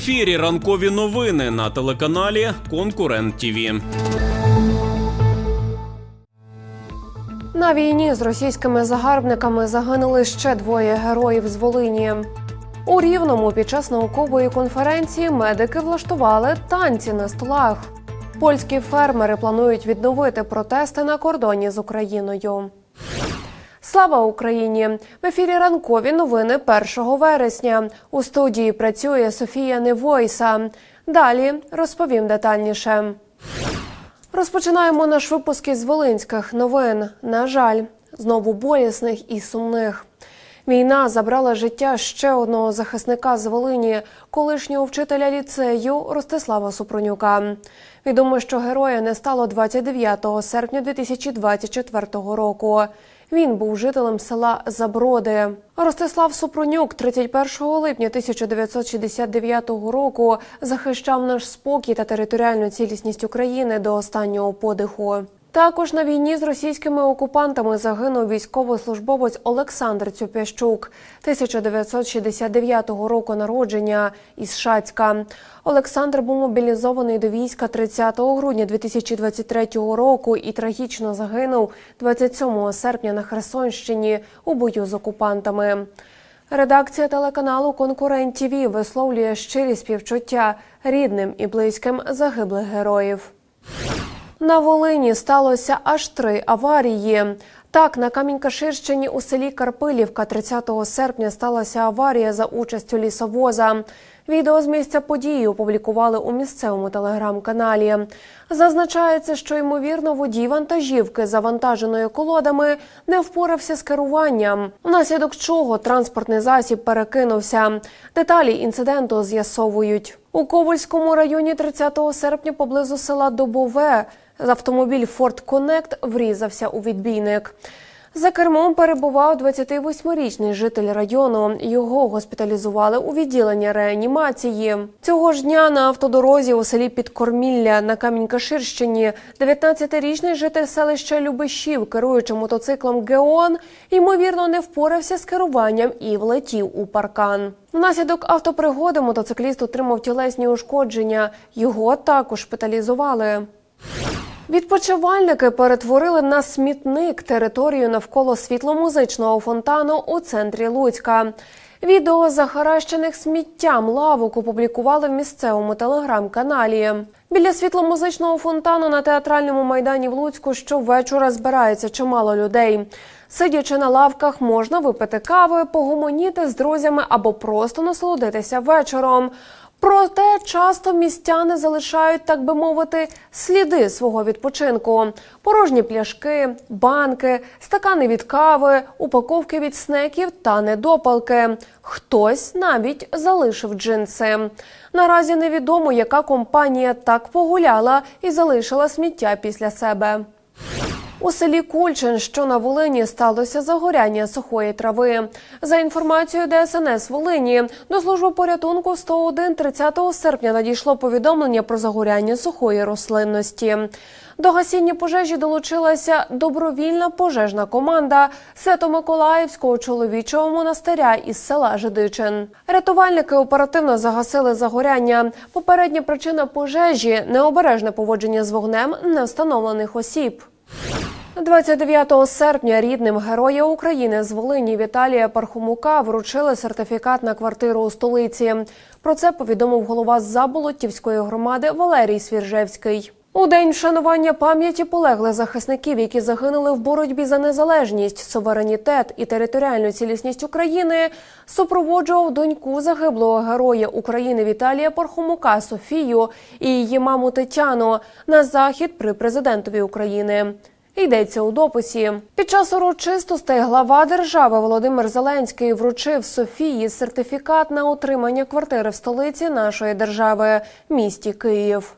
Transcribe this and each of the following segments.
ефірі ранкові новини на телеканалі Конкурент ТІВІ. На війні з російськими загарбниками загинули ще двоє героїв з Волині. У Рівному під час наукової конференції медики влаштували танці на столах. Польські фермери планують відновити протести на кордоні з Україною. Слава Україні! В ефірі ранкові новини 1 вересня. У студії працює Софія Невойса. Далі розповім детальніше. Розпочинаємо наш випуск із Волинських новин. На жаль, знову болісних і сумних. Війна забрала життя ще одного захисника з Волині, колишнього вчителя ліцею Ростислава Супронюка. Відомо, що героя не стало 29 серпня 2024 року. Він був жителем села Заброди. Ростислав Супронюк 31 липня 1969 року захищав наш спокій та територіальну цілісність України до останнього подиху. Також на війні з російськими окупантами загинув військовослужбовець Олександр Цюпящук 1969 року народження із Шацька. Олександр був мобілізований до війська 30 грудня 2023 року і трагічно загинув 27 серпня на Херсонщині у бою з окупантами. Редакція телеканалу Конкурент ТІВІ висловлює щирі співчуття рідним і близьким загиблих героїв. На Волині сталося аж три аварії. Так, на Камінь-Каширщині у селі Карпилівка 30 серпня сталася аварія за участю лісовоза. Відео з місця події опублікували у місцевому телеграм-каналі. Зазначається, що ймовірно водій вантажівки, завантаженої колодами, не впорався з керуванням, внаслідок чого транспортний засіб перекинувся. Деталі інциденту з'ясовують у Ковальському районі 30 серпня поблизу села Добове. Автомобіль Ford Connect врізався у відбійник. За кермом перебував 28-річний житель району. Його госпіталізували у відділення реанімації. Цього ж дня на автодорозі у селі Підкормілля на Камінь-Каширщині 19-річний житель селища Любешів, керуючи мотоциклом Геон, ймовірно, не впорався з керуванням і влетів у паркан. Внаслідок автопригоди мотоцикліст отримав тілесні ушкодження. Його також шпиталізували. Відпочивальники перетворили на смітник територію навколо світломузичного фонтану у центрі Луцька. Відео захаращених сміттям лавок опублікували в місцевому телеграм-каналі. Біля світломузичного фонтану на театральному майдані в Луцьку щовечора збирається чимало людей. Сидячи на лавках, можна випити кави, погомоніти з друзями або просто насолодитися вечором. Проте часто містяни залишають, так би мовити, сліди свого відпочинку: порожні пляшки, банки, стакани від кави, упаковки від снеків та недопалки. Хтось навіть залишив джинси. Наразі невідомо, яка компанія так погуляла і залишила сміття після себе. У селі Кульчин, що на Волині, сталося загоряння сухої трави. За інформацією ДСНС Волині, до служби порятунку 101 30 серпня надійшло повідомлення про загоряння сухої рослинності. До гасіння пожежі долучилася добровільна пожежна команда Свято-Миколаївського чоловічого монастиря із села Жидичин. Рятувальники оперативно загасили загоряння. Попередня причина пожежі необережне поводження з вогнем невстановлених осіб. 29 серпня рідним героя України з Волині Віталія Пархомука вручили сертифікат на квартиру у столиці. Про це повідомив голова Заболоттівської громади Валерій Свіржевський. У день вшанування пам'яті полеглих захисників, які загинули в боротьбі за незалежність, суверенітет і територіальну цілісність України, супроводжував доньку загиблого героя України Віталія Пархомука Софію і її маму Тетяну на захід при президентові України. Йдеться у дописі. Під час урочистостей глава держави Володимир Зеленський вручив Софії сертифікат на отримання квартири в столиці нашої держави місті Київ.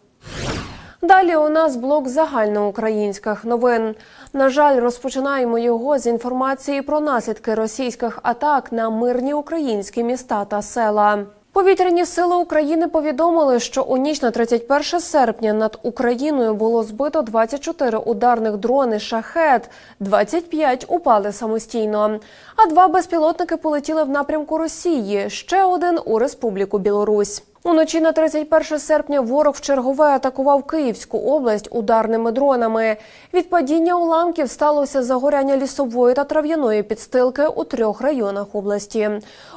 Далі у нас блок загальноукраїнських новин. На жаль, розпочинаємо його з інформації про наслідки російських атак на мирні українські міста та села. Повітряні сили України повідомили, що у ніч на 31 серпня над Україною було збито 24 ударних дрони шахет, 25 упали самостійно. А два безпілотники полетіли в напрямку Росії. Ще один у Республіку Білорусь. Уночі на 31 серпня ворог вчергове атакував Київську область ударними дронами. Від падіння уламків сталося загоряння лісової та трав'яної підстилки у трьох районах області.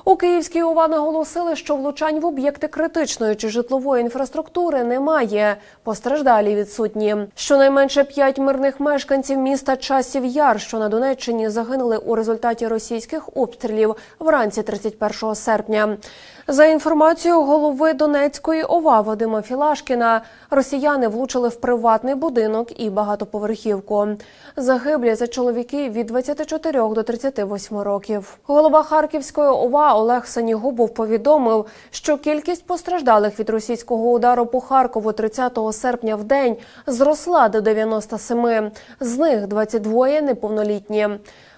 У Київській ОВА наголосили, що влучань в об'єкти критичної чи житлової інфраструктури немає. Постраждалі відсутні. Щонайменше п'ять мирних мешканців міста Часів Яр, що на Донеччині, загинули у результаті російських обстрілів вранці 31 серпня. За інформацією голови Донецької ОВА Вадима Філашкіна, росіяни влучили в приватний будинок і багатоповерхівку. Загиблі за чоловіки від 24 до 38 років. Голова Харківської ОВА Олег Санігубов повідомив, що кількість постраждалих від російського удару по Харкову 30 серпня в день зросла до 97. З них 22 неповнолітні.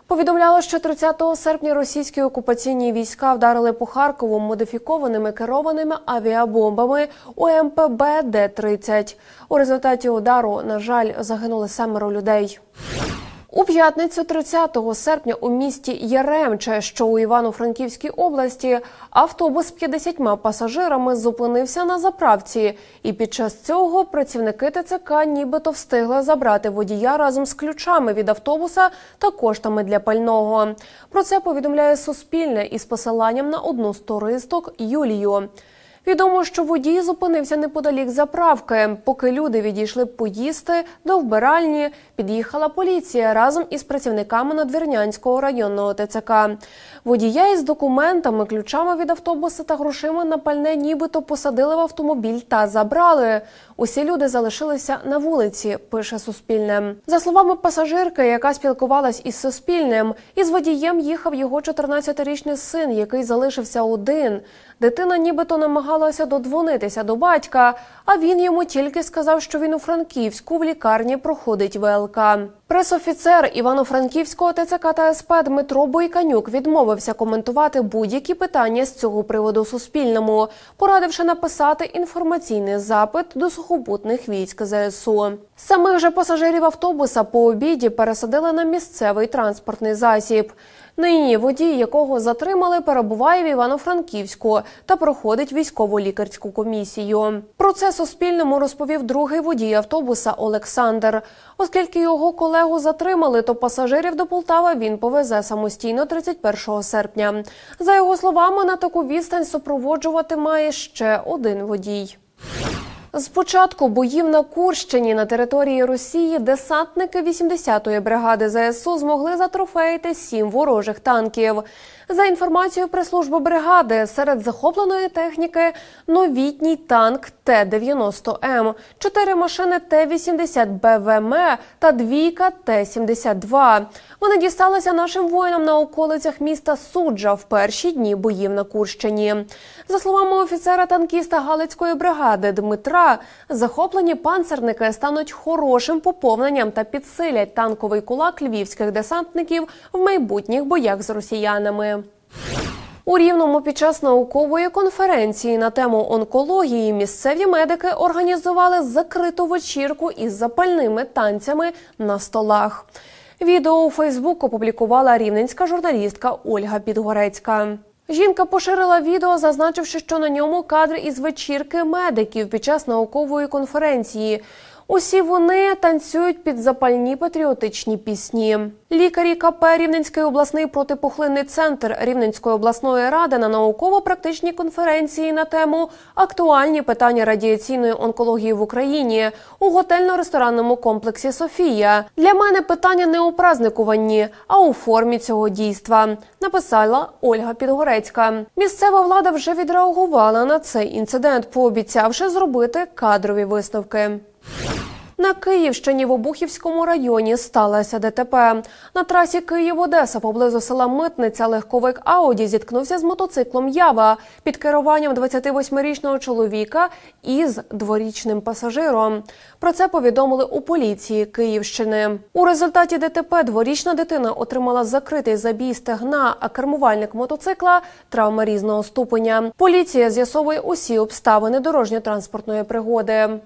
Повідомляло, що 30 серпня російські окупаційні війська вдарили по Харкову модифікованими керованими авіабомбами УМПБ Д-30. У результаті удару, на жаль, загинули семеро людей. У п'ятницю 30 серпня у місті Яремче, що у Івано-Франківській області, автобус з 50 пасажирами зупинився на заправці, і під час цього працівники ТЦК нібито встигли забрати водія разом з ключами від автобуса та коштами для пального. Про це повідомляє Суспільне із посиланням на одну з туристок Юлію. Відомо, що водій зупинився неподалік заправки. Поки люди відійшли поїсти до вбиральні, під'їхала поліція разом із працівниками Надвірнянського районного ТЦК. Водія із документами, ключами від автобуса та грошима на пальне нібито посадили в автомобіль та забрали. Усі люди залишилися на вулиці, пише Суспільне. За словами пасажирки, яка спілкувалась із Суспільним, із водієм їхав його 14-річний син, який залишився один. Дитина нібито намагалася додзвонитися до батька, а він йому тільки сказав, що він у Франківську в лікарні проходить ВЛК. Пресофіцер Івано-Франківського ТЦК та СП Дмитро Бойканюк відмовився коментувати будь-які питання з цього приводу Суспільному, порадивши написати інформаційний запит до сухопутних військ ЗСУ. Самих же пасажирів автобуса по обіді пересадили на місцевий транспортний засіб. Нині водій, якого затримали, перебуває в Івано-Франківську та проходить військово-лікарську комісію. Про це Суспільному розповів другий водій автобуса Олександр. Оскільки його колегу затримали, то пасажирів до Полтави він повезе самостійно 31 серпня. За його словами, на таку відстань супроводжувати має ще один водій. З початку боїв на Курщині на території Росії десантники 80-ї бригади ЗСУ змогли затрофеїти сім ворожих танків. За інформацією прес-служби бригади, серед захопленої техніки новітній танк Т-90М, чотири машини Т-80 БВМ та двійка Т-72. Вони дісталися нашим воїнам на околицях міста Суджа в перші дні боїв на Курщині. За словами офіцера-танкіста Галицької бригади Дмитра, захоплені панцерники стануть хорошим поповненням та підсилять танковий кулак львівських десантників в майбутніх боях з росіянами. У Рівному під час наукової конференції на тему онкології місцеві медики організували закриту вечірку із запальними танцями на столах. Відео у Фейсбук опублікувала рівненська журналістка Ольга Підгорецька. Жінка поширила відео, зазначивши, що на ньому кадри із вечірки медиків під час наукової конференції. Усі вони танцюють під запальні патріотичні пісні. Лікарі КП Рівненський обласний протипухлинний центр Рівненської обласної ради на науково-практичній конференції на тему актуальні питання радіаційної онкології в Україні у готельно-ресторанному комплексі Софія. Для мене питання не у праздникуванні, а у формі цього дійства. Написала Ольга Підгорецька. Місцева влада вже відреагувала на цей інцидент, пообіцявши зробити кадрові висновки. На Київщині в Обухівському районі сталося ДТП. На трасі Київ-Одеса поблизу села Митниця легковик Ауді зіткнувся з мотоциклом Ява під керуванням 28-річного чоловіка із дворічним пасажиром. Про це повідомили у поліції Київщини. У результаті ДТП дворічна дитина отримала закритий забій стегна, а кермувальник мотоцикла травми різного ступеня. Поліція з'ясовує усі обставини дорожньо-транспортної пригоди.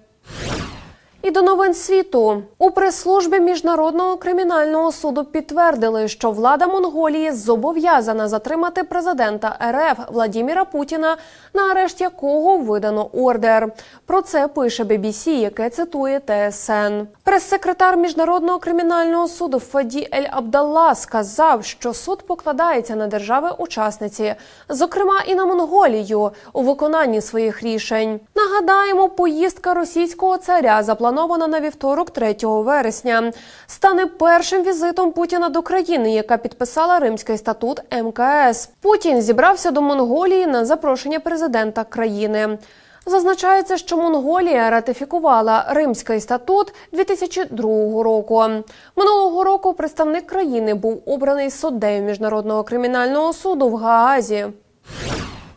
І до новин світу у прес-службі міжнародного кримінального суду підтвердили, що влада Монголії зобов'язана затримати президента РФ Владіміра Путіна, на арешт якого видано ордер. Про це пише BBC, яке цитує ТСН. Прес-секретар міжнародного кримінального суду Фаді Ель Абдалла сказав, що суд покладається на держави-учасниці, зокрема і на Монголію, у виконанні своїх рішень. Нагадаємо, поїздка російського царя запланована на вівторок, 3 вересня. Стане першим візитом Путіна до країни, яка підписала Римський статут МКС. Путін зібрався до Монголії на запрошення президента країни. Зазначається, що Монголія ратифікувала Римський статут 2002 року. Минулого року представник країни був обраний суддею міжнародного кримінального суду в Гаазі.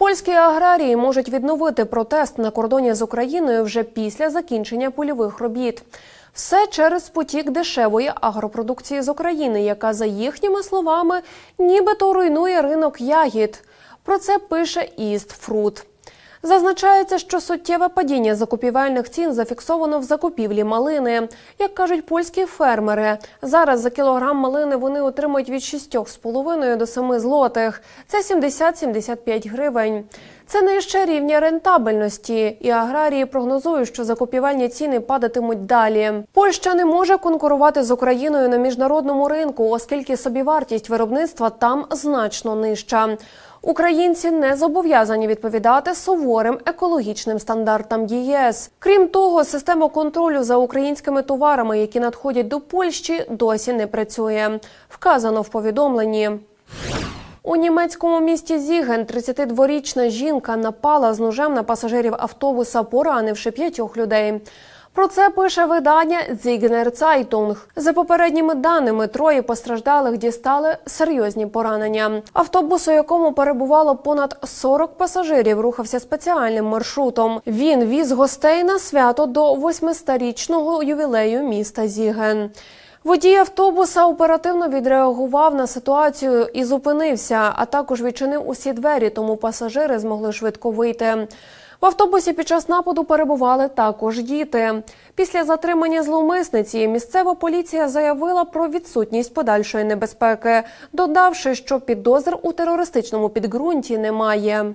Польські аграрії можуть відновити протест на кордоні з Україною вже після закінчення польових робіт. Все через потік дешевої агропродукції з України, яка, за їхніми словами, нібито руйнує ринок ягід. Про це пише Іст Fruit. Зазначається, що суттєве падіння закупівельних цін зафіксовано в закупівлі малини. Як кажуть польські фермери, зараз за кілограм малини вони отримують від 6,5 до 7 злотих. Це 70-75 гривень. Це нижче рівня рентабельності, і аграрії прогнозують, що закупівельні ціни падатимуть далі. Польща не може конкурувати з Україною на міжнародному ринку, оскільки собівартість виробництва там значно нижча. Українці не зобов'язані відповідати суворим екологічним стандартам ЄС. Крім того, система контролю за українськими товарами, які надходять до Польщі, досі не працює. Вказано в повідомленні. У німецькому місті Зіген 32-річна жінка напала з ножем на пасажирів автобуса, поранивши п'ятьох людей. Про це пише видання Зігнер Цайтунг. За попередніми даними, троє постраждалих дістали серйозні поранення. Автобус, у якому перебувало понад 40 пасажирів, рухався спеціальним маршрутом. Він віз гостей на свято до 800-річного ювілею міста Зіген. Водій автобуса оперативно відреагував на ситуацію і зупинився, а також відчинив усі двері, тому пасажири змогли швидко вийти. В автобусі під час нападу перебували також діти. Після затримання зловмисниці місцева поліція заявила про відсутність подальшої небезпеки, додавши, що підозр у терористичному підґрунті немає.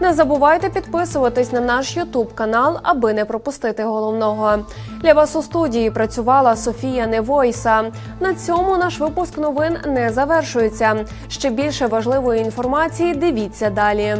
Не забувайте підписуватись на наш Ютуб канал, аби не пропустити головного. Для вас у студії працювала Софія Невойса. На цьому наш випуск новин не завершується. Ще більше важливої інформації дивіться далі.